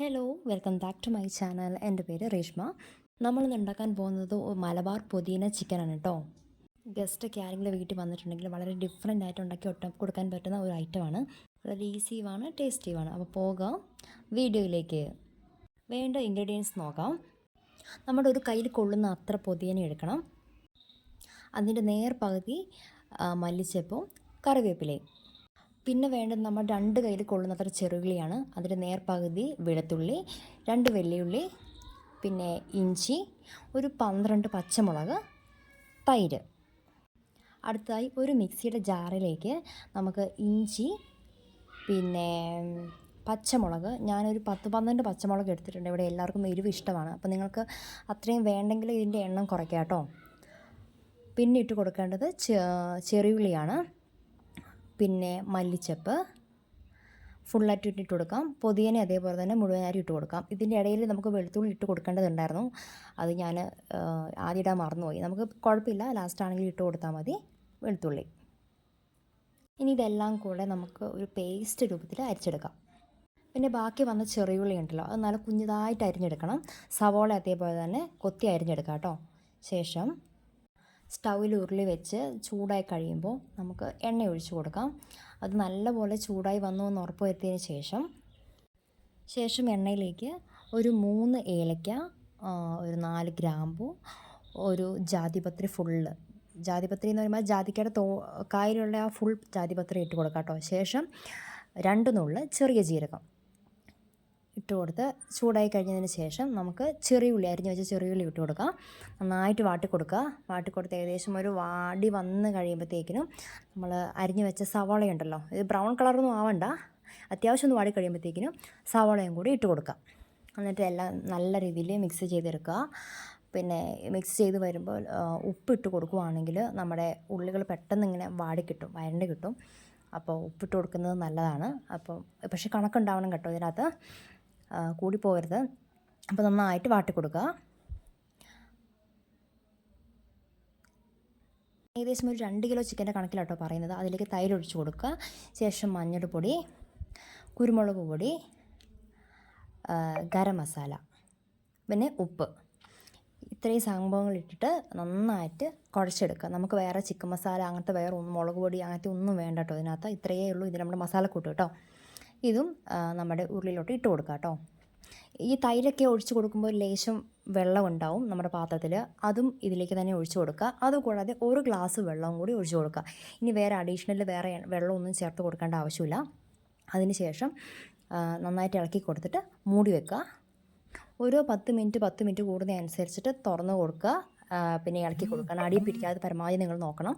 Hello welcome back to my channel എന്റെ പേര് രേഷ്മ. നമ്മൾ ഇന്ന് ഉണ്ടാക്കാൻ പോകുന്നത് മലബാർ പുതിന ചിക്കനാണ് കേട്ടോ ഗസ്റ്റൊക്കെ ആരെങ്കിലും വീട്ടിൽ വന്നിട്ടുണ്ടെങ്കിൽ വളരെ ഡിഫറെന്റ് ആയിട്ട് ഉണ്ടാക്കി ഒട്ട കൊടുക്കാൻ പറ്റുന്ന ഒരു ഐറ്റമാണ് വളരെ ഈസിയുമാണ് ടേസ്റ്റിയുമാണ് അപ്പോൾ പോകാം വീഡിയോയിലേക്ക്. വേണ്ട ഇൻഗ്രീഡിയൻസ് നോക്കാം. നമ്മുടെ ഒരു കയ്യിൽ കൊള്ളുന്ന അത്ര പൊതിയന എടുക്കണം. അതിന്റെ നേർ പകുതി മല്ലിച്ചപ്പും കറിവേപ്പിലയും. പിന്നെ വേണ്ടത് നമ്മൾ രണ്ട് കയ്യിൽ കൊള്ളുന്നത്ര ചെറുകിളിയാണ്. അതിന്റെ നേർപകുതി വെളുത്തുള്ളി രണ്ട് വെള്ളിയുള്ളി പിന്നെ ഇഞ്ചി ഒരു പന്ത്രണ്ട് പച്ചമുളക് തൈര്. അടുത്തതായി ഒരു മിക്സിയുടെ ജാറിലേക്ക് നമുക്ക് ഇഞ്ചി പിന്നെ പച്ചമുളക്. ഞാനൊരു പത്ത് പന്ത്രണ്ട് പച്ചമുളക് എടുത്തിട്ടുണ്ട്. ഇവിടെ എല്ലാവർക്കും എരിവ് ഇഷ്ടമാണ്. അപ്പോൾ നിങ്ങൾക്ക് അത്രയും വേണ്ടെങ്കിൽ ഇതിന്റെ എണ്ണം കുറയ്ക്കാം കേട്ടോ. പിന്നെ ഇട്ട് കൊടുക്കേണ്ടത് ചെറിയുള്ളിയാണ്. പിന്നെ മല്ലിച്ചപ്പ് ഫുള്ളായിട്ട് ഇട്ടിട്ട് കൊടുക്കാം. പൊതിയന അതേപോലെ തന്നെ മുഴുവനായിട്ട് ഇട്ട് കൊടുക്കാം. ഇതിന്റെ ഇടയിൽ നമുക്ക് വെളുത്തുള്ളി ഇട്ട് കൊടുക്കേണ്ടതുണ്ടായിരുന്നു. അത് ഞാൻ ആദ്യം ഇടാൻ മറന്നുപോയി. നമുക്ക് കുഴപ്പമില്ല. ലാസ്റ്റ് ആണെങ്കിൽ ഇട്ട് കൊടുത്താൽ മതി. വെളുത്തുള്ളി. ഇനി ഇതെല്ലാം കൂടെ നമുക്ക് ഒരു പേസ്റ്റ് രൂപത്തിൽ അരിച്ചെടുക്കാം. പിന്നെ ബാക്കി വന്ന ചെറിയുള്ളി ഉണ്ടല്ലോ അത് നല്ല കുഞ്ഞതായിട്ട് അരിഞ്ഞെടുക്കണം. സവോള അതേപോലെ തന്നെ കൊത്തി അരിഞ്ഞെടുക്കാം കേട്ടോ. ശേഷം സ്റ്റൗവിൽ ഉരുളി വെച്ച് ചൂടായി കഴിയുമ്പോൾ നമുക്ക് എണ്ണ ഒഴിച്ചു കൊടുക്കാം. അത് നല്ലപോലെ ചൂടായി വന്നു എന്ന് ഉറപ്പ് വരുത്തിയതിന് ശേഷം ശേഷം എണ്ണയിലേക്ക് ഒരു മൂന്ന് ഏലക്ക ഒരു നാല് ഗ്രാമ്പു ഒരു ജാതിപത്രി ഫുള്ള്. ജാതിപത്രി എന്ന് പറയുമ്പോൾ ജാതിക്കയുടെ തോ കായലുള്ള ആ ഫുൾ ജാതിപത്രി ഇട്ട് കൊടുക്കാം കേട്ടോ. ശേഷം രണ്ട് നുള്ള് ചെറിയ ജീരകം. ഇട്ട് കൊടുത്ത് ചൂടായി കഴിഞ്ഞതിന് ശേഷം നമുക്ക് ചെറിയ ഉള്ളി അരിഞ്ഞ് വെച്ച ചെറിയ ഉള്ളി ഇട്ട് കൊടുക്കുക നന്നായിട്ട് വാട്ടി കൊടുക്കുക. വാട്ടി കൊടുത്ത് ഏകദേശം ഒരു വാടി വന്ന് കഴിയുമ്പോഴത്തേക്കിനും നമ്മൾ അരിഞ്ഞു വെച്ച സവാള ഉണ്ടല്ലോ ഇത് ബ്രൗൺ കളറൊന്നും ആവണ്ട. അത്യാവശ്യം ഒന്ന് വാടി കഴിയുമ്പോഴത്തേക്കിനും സവാളയും കൂടി ഇട്ട് കൊടുക്കാം എന്നിട്ട് എല്ലാം നല്ല രീതിയിൽ മിക്സ് ചെയ്തെടുക്കുക. പിന്നെ മിക്സ് ചെയ്ത് വരുമ്പോൾ ഉപ്പ് ഉപ്പിട്ട് കൊടുക്കുവാണെങ്കിൽ നമ്മുടെ ഉള്ളികൾ പെട്ടെന്ന് ഇങ്ങനെ വാടി കിട്ടും വരണ്ട് കിട്ടും. അപ്പോൾ ഉപ്പിട്ട് കൊടുക്കുന്നത് നല്ലതാണ്. അപ്പോൾ പക്ഷേ കണക്കുണ്ടാവണം കേട്ടോ ഇതിനകത്ത്. ആ, കൂടിപ്പോകരുത്. അപ്പോൾ നന്നായിട്ട് വാട്ടി കൊടുക്കുക ഏകദേശം ഒരു രണ്ട് കിലോ ചിക്കന്റെ കണക്കിലാട്ടോ പറയുന്നത്. അതിലേക്ക് തൈര് ഒഴിച്ച് കൊടുക്കുക. ശേഷം മഞ്ഞൾപ്പൊടി കുരുമുളക് പൊടി ഗരം മസാല പിന്നെ ഉപ്പ്. ഇത്രയും സംഭവങ്ങൾ ഇട്ടിട്ട് നന്നായിട്ട് കുഴച്ചെടുക്കുക. നമുക്ക് വേറെ ചിക്കൻ മസാല അങ്ങനത്തെ വേറെ ഒന്നും മുളക് പൊടി അങ്ങനത്തെ ഒന്നും വേണ്ട കേട്ടോ ഇതിനകത്ത്. ഇത്രയേ ഉള്ളൂ. ഇത് നമ്മുടെ മസാലക്കൂട്ട് കേട്ടോ. ഇതും നമ്മുടെ ഉരുളിയിലോട്ട് ഇട്ട് കൊടുക്കുക കേട്ടോ ഈ തൈരൊക്കെ ഒഴിച്ച് കൊടുക്കുമ്പോൾ ലേശം വെള്ളം ഉണ്ടാവും നമ്മുടെ പാത്രത്തിൽ. അതും ഇതിലേക്ക് തന്നെ ഒഴിച്ച് കൊടുക്കുക അതുകൂടാതെ ഒരു ഗ്ലാസ് വെള്ളവും കൂടി ഒഴിച്ച് കൊടുക്കുക ഇനി വേറെ അഡീഷണൽ വേറെ വെള്ളമൊന്നും ചേർത്ത് കൊടുക്കേണ്ട ആവശ്യമില്ല. അതിനുശേഷം നന്നായിട്ട് ഇളക്കി കൊടുത്തിട്ട് മൂടി വെക്കുക ഓരോ പത്ത് മിനിറ്റ് പത്ത് മിനിറ്റ് കൂടുന്നതനുസരിച്ചിട്ട് തുറന്ന് കൊടുക്കുക പിന്നെ ഇളക്കി കൊടുക്കണം. അടിയിൽ പിടിക്കാതെ പരമാവധി നിങ്ങൾ നോക്കണം.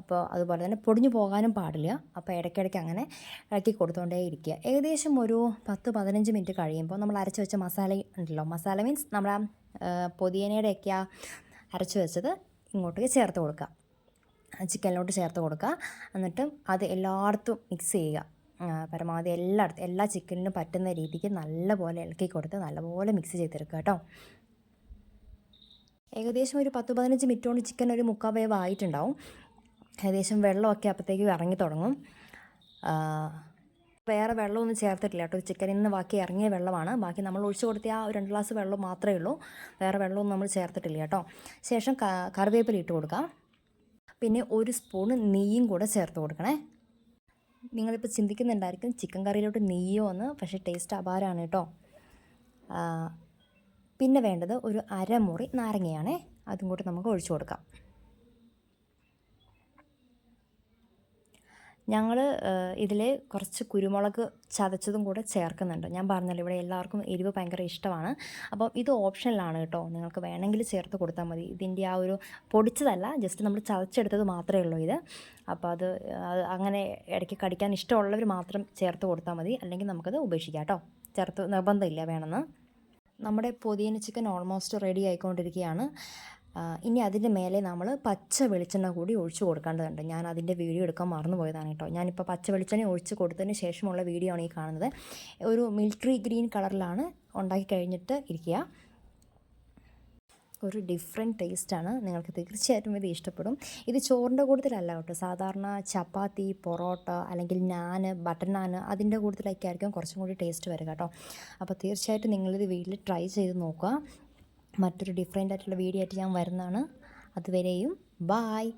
അപ്പോൾ അതുപോലെ തന്നെ പൊടിഞ്ഞു പോകാനും പാടില്ല. അപ്പോൾ ഇടയ്ക്കിടയ്ക്ക് അങ്ങനെ ഇളക്കി കൊടുത്തുകൊണ്ടേ ഇരിക്കുക. ഏകദേശം ഒരു പത്ത് പതിനഞ്ച് മിനിറ്റ് കഴിയുമ്പോൾ നമ്മൾ അരച്ച് വെച്ച മസാല ഉണ്ടല്ലോ. മസാല മീൻസ് നമ്മുടെ പൊതിയനയുടെയൊക്കെ ആ അരച്ച് വെച്ചത് ഇങ്ങോട്ടേക്ക് ചേർത്ത് കൊടുക്കുക. ചിക്കനിലോട്ട് ചേർത്ത് കൊടുക്കുക. എന്നിട്ട് അത് എല്ലായിടത്തും മിക്സ് ചെയ്യുക. പരമാവധി എല്ലായിടത്തും എല്ലാ ചിക്കനിലും പറ്റുന്ന രീതിക്ക് നല്ലപോലെ ഇളക്കി കൊടുത്ത് നല്ലപോലെ മിക്സ് ചെയ്തെടുക്കുക കേട്ടോ. ഏകദേശം ഒരു പത്ത് പതിനഞ്ച് മിനിറ്റ് കൊണ്ട് ചിക്കൻ ഒരു മുക്കാൽ വേവ് ആയിട്ടുണ്ടാവും. ഏകദേശം വെള്ളമൊക്കെ അപ്പോഴത്തേക്കും ഇറങ്ങി തുടങ്ങും. വേറെ വെള്ളമൊന്നും ചേർത്തിട്ടില്ല കേട്ടോ. ചിക്കനിൽ നിന്ന് ബാക്കി ഇറങ്ങിയ വെള്ളമാണ്. ബാക്കി നമ്മൾ ഒഴിച്ചു കൊടുത്ത ആ ഒരു രണ്ട് ഗ്ലാസ് വെള്ളം മാത്രമേ ഉള്ളൂ. വേറെ വെള്ളമൊന്നും നമ്മൾ ചേർത്തിട്ടില്ല കേട്ടോ. ശേഷം കറിവേപ്പില ഇട്ട് കൊടുക്കാം. പിന്നെ ഒരു സ്പൂൺ നെയ്യും കൂടെ ചേർത്ത് കൊടുക്കണേ. നിങ്ങളിപ്പോൾ ചിന്തിക്കുന്നുണ്ടായിരിക്കും ചിക്കൻ കറിയിലോട്ട് നെയ്യോ എന്ന്? പക്ഷേ ടേസ്റ്റ് അപാരമാണ് കേട്ടോ. പിന്നെ വേണ്ടത് ഒരു അരമുറി നാരങ്ങയാണേ. അതും കൂടി നമുക്ക് ഒഴിച്ചു കൊടുക്കാം. ഞങ്ങൾ ഇതിൽ കുറച്ച് കുരുമുളക് ചതച്ചതും കൂടെ ചേർക്കുന്നുണ്ട്. ഞാൻ പറഞ്ഞല്ലോ ഇവിടെ എല്ലാവർക്കും എരിവ് ഭയങ്കര ഇഷ്ടമാണ്. അപ്പം ഇത് ഓപ്ഷനിലാണ് കേട്ടോ. നിങ്ങൾക്ക് വേണമെങ്കിൽ ചേർത്ത് കൊടുത്താൽ മതി. ഇതിന്റെ ആ ഒരു പൊടിച്ചതല്ല ജസ്റ്റ് നമ്മൾ ചതച്ചെടുത്തത് മാത്രമേ ഉള്ളൂ ഇത്. അപ്പോൾ അത് അങ്ങനെ ഇടയ്ക്ക് കടിക്കാൻ ഇഷ്ടമുള്ളവർ മാത്രം ചേർത്ത് കൊടുത്താൽ മതി. അല്ലെങ്കിൽ നമുക്കത് ഉപേക്ഷിക്കാം കേട്ടോ. ചേർത്ത് നിർബന്ധമില്ല വേണമെന്ന്. നമ്മുടെ പൊതിയന ചിക്കൻ ഓൾമോസ്റ്റ് റെഡി ആയിക്കൊണ്ടിരിക്കുകയാണ്. ഇനി അതിന്റെ മേലെ നമ്മൾ പച്ച വെളിച്ചെണ്ണ കൂടി ഒഴിച്ചു കൊടുക്കേണ്ടതുണ്ട്. ഞാൻ അതിന്റെ വീഡിയോ എടുക്കാൻ മറന്നു പോയതാണ് കേട്ടോ. ഞാനിപ്പോൾ പച്ച വെളിച്ചെണ്ണ ഒഴിച്ച് കൊടുത്തതിന് ശേഷമുള്ള വീഡിയോ ആണ് ഈ കാണുന്നത്. ഒരു മിലിറ്ററി ഗ്രീൻ കളറിലാണ് ഉണ്ടാക്കി കഴിഞ്ഞിട്ട് ഇരിക്കുക. ഒരു ഡിഫറെന്റ് ടേസ്റ്റാണ് നിങ്ങൾക്ക് തീർച്ചയായിട്ടും ഇത് ഇഷ്ടപ്പെടും. ഇത് ചോറിന്റെ കൂട്ടത്തിലല്ല കേട്ടോ. സാധാരണ ചപ്പാത്തി പൊറോട്ട അല്ലെങ്കിൽ നാന് ബട്ടർ നാന് അതിന്റെ കൂട്ടത്തിലൊക്കെ ആയിരിക്കും കുറച്ചും കൂടി ടേസ്റ്റ് വരിക കേട്ടോ. അപ്പോൾ തീർച്ചയായിട്ടും നിങ്ങളിത് വീട്ടിൽ ട്രൈ ചെയ്ത് നോക്കുക. മറ്റൊരു ഡിഫറെന്റ് ആയിട്ടുള്ള വീഡിയോ ആയിട്ട് ഞാൻ വരുന്നതാണ്. അതുവരെയും ബായ്